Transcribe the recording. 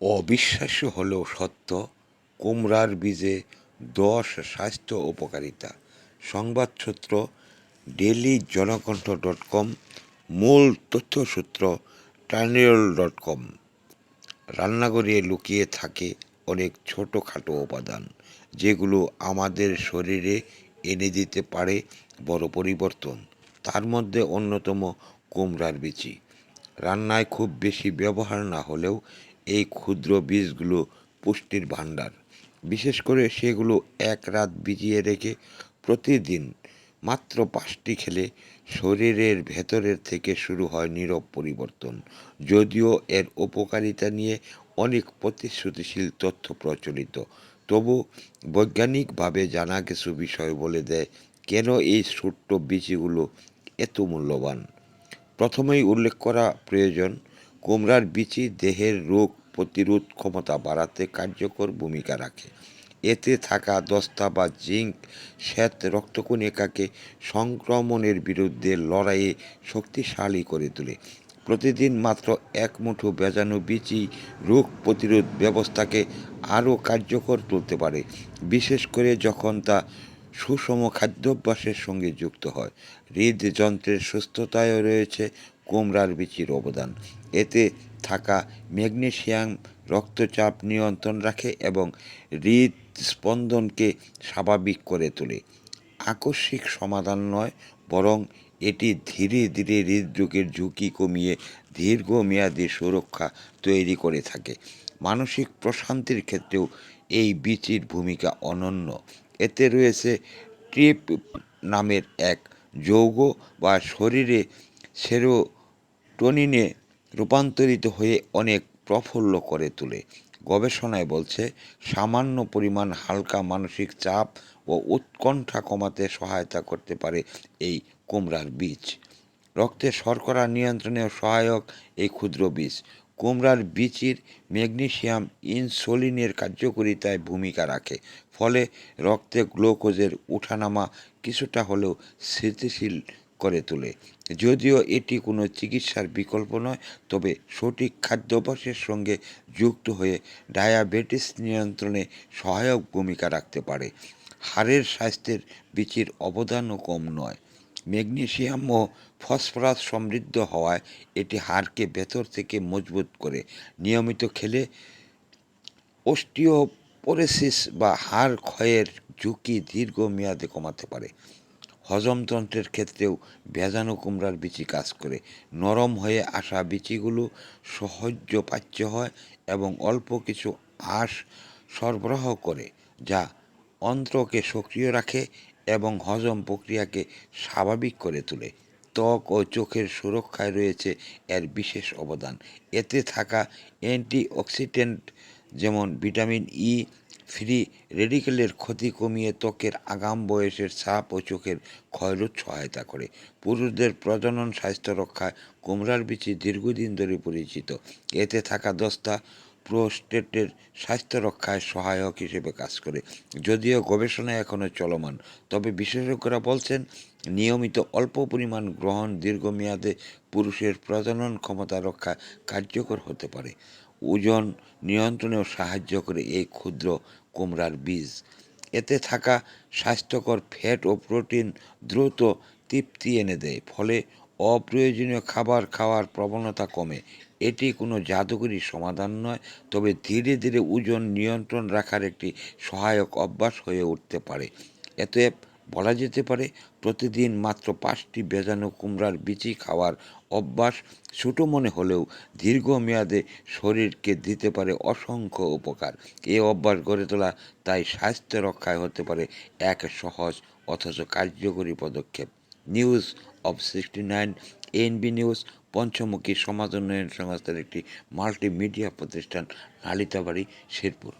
অবিশ্বাস্য হলেও সত্য, কুমড়ার বীজে দশ স্বাস্থ্য উপকারিতা। সংবাদসূত্র ডেলি জনকণ্ঠ ডট কম, মূল তথ্যসূত্র টার্নিয়ল ডট কম। রান্নাঘরে লুকিয়ে থাকে অনেক ছোটোখাটো উপাদান, যেগুলো আমাদের শরীরে এনে দিতে পারে বড় পরিবর্তন। তার মধ্যে অন্যতম কুমড়ার বিচি। রান্নায় খুব বেশি ব্যবহার না হলেও এই ক্ষুদ্র বীজগুলো পুষ্টির ভাণ্ডার। বিশেষ করে সেগুলো এক রাত ভিজিয়ে রেখে প্রতিদিন মাত্র পাঁচটি খেলে শরীরের ভেতরের থেকে শুরু হয় নীরব পরিবর্তন। যদিও এর উপকারিতা নিয়ে অনেক প্রতিশ্রুতিশীল তথ্য প্রচলিত, তবু বৈজ্ঞানিকভাবে জানা কিছু বিষয় বলে দেয় কেন এই ছোট্ট বীজগুলো এত মূল্যবান। প্রথমেই উল্লেখ করা প্রয়োজন, কুমড়ার বিচি দেহের রোগ প্রতিরোধ ক্ষমতা বাড়াতে কার্যকর ভূমিকা রাখে। এতে থাকা দস্তা বা জিঙ্ক শ্বেত রক্তকণিকাকে সংক্রমণের বিরুদ্ধে লড়াইয়ে শক্তিশালী করে তোলে। প্রতিদিন মাত্র এক মুঠো বেজানো বিচি রোগ প্রতিরোধ ব্যবস্থাকে আরও কার্যকর তুলতে পারে, বিশেষ করে যখন তা সুষম খাদ্যাভ্যাসের সঙ্গে যুক্ত হয়। হৃদযন্ত্রের সুস্থতায়ও রয়েছে কুমড়ার বিচির অবদান। এতে থাকা ম্যাগনেশিয়াম রক্তচাপ নিয়ন্ত্রণ রাখে এবং হৃদস্পন্দনকে স্বাভাবিক করে তোলে। আকস্মিক সমাধান নয়, বরং এটি ধীরে ধীরে হৃদরোগের ঝুঁকি কমিয়ে দীর্ঘমেয়াদী সুরক্ষা তৈরি করে থাকে। মানসিক প্রশান্তির ক্ষেত্রেও এই বিচির ভূমিকা অনন্য। এতে রয়েছে ট্রিপ নামের এক যৌগ বা শরীরে সেরোটোনিনে রূপান্তরিত হয়ে অনেক প্রফুল্ল করে তোলে। গবেষণায় বলছে, সামান্য পরিমাণ হালকা মানসিক চাপ ও উৎকণ্ঠা কমাতে সহায়তা করতে পারে এই কুমড়ার বীজ। রক্তে শর্করা নিয়ন্ত্রণেও সহায়ক এই ক্ষুদ্র বীজ। কুমড়ার বীচির ম্যাগনেশিয়াম ইনসুলিনের কার্যকরিতায় ভূমিকা রাখে, ফলে রক্তে গ্লুকোজের উঠানামা কিছুটা হলেও স্থিতিশীল করে তোলে। যদিও এটি কোনো চিকিৎসার বিকল্প নয়, তবে সঠিক খাদ্যাভ্যাসের সঙ্গে যুক্ত হয়ে ডায়াবেটিস নিয়ন্ত্রণে সহায়ক ভূমিকা রাখতে পারে। হাড়ের স্বাস্থ্যের বিচির অবদানও কম নয়। ম্যাগনেসিয়াম ও ফসফরাস সমৃদ্ধ হওয়ায় এটি হাড়কে ভেতর থেকে মজবুত করে। নিয়মিত খেলে অস্টিওপোরেসিস বা হাড় ক্ষয়ের ঝুঁকি দীর্ঘমেয়াদে কমাতে পারে। হজমতন্ত্রের ক্ষেত্রেও ভেজানো কুমড়ার বিচি কাজ করে। নরম হয়ে আসা বিচিগুলো সহজ পাচ্য হয় এবং অল্প কিছু আঁশ সরবরাহ করে, যা অন্ত্রকে সক্রিয় রাখে এবং হজম প্রক্রিয়াকে স্বাভাবিক করে তোলে। ত্বক ও চোখের সুরক্ষায় রয়েছে এর বিশেষ অবদান। এতে থাকা অ্যান্টিঅক্সিডেন্ট যেমন ভিটামিন ই ফ্রি রেডিকেলের ক্ষতি কমিয়ে ত্বকের আগাম বয়সের ছাপ ও চোখের ক্ষয়রোধ সহায়তা করে। পুরুষদের প্রজনন স্বাস্থ্য রক্ষায় কুমড়ার বিচি দীর্ঘদিন ধরে পরিচিত। এতে থাকা দস্তা প্রোস্টেটের স্বাস্থ্য রক্ষায় সহায়ক হিসেবে কাজ করে। যদিও গবেষণা এখনও চলমান, তবে বিশেষজ্ঞরা বলছেন, নিয়মিত অল্প পরিমাণ গ্রহণ দীর্ঘমেয়াদে পুরুষের প্রজনন ক্ষমতা রক্ষা কার্যকর হতে পারে। ওজন নিয়ন্ত্রণেও সাহায্য করে এই ক্ষুদ্র কুমড়ার বীজ। এতে থাকা স্বাস্থ্যকর ফ্যাট ও প্রোটিন দ্রুত তৃপ্তি এনে দেয়, ফলে অপ্রয়োজনীয় খাবার খাওয়ার প্রবণতা কমে। এটি কোনো জাদুকরী সমাধান নয়, তবে ধীরে ধীরে ওজন নিয়ন্ত্রণ রাখার একটি সহায়ক অভ্যাস হয়ে উঠতে পারে। এতএব বলা যেতে পারে, প্রতিদিন মাত্র পাঁচটি ভেজানো কুমড়ার বিচি খাওয়ার অভ্যাস ছোটো মনে হলেও দীর্ঘমেয়াদে শরীরকে দিতে পারে অসংখ্য উপকার। এ অভ্যাস গড়ে তোলা তাই স্বাস্থ্য রক্ষায় হতে পারে এক সহজ অথচ কার্যকরী পদক্ষেপ। News of sixty nine, NB news, পঞ্চমুখী সমাজ উন্নয়ন সংস্থার একটি মাল্টিমিডিয়া প্রতিষ্ঠান, নালিতাবাড়ি, শেরপুর।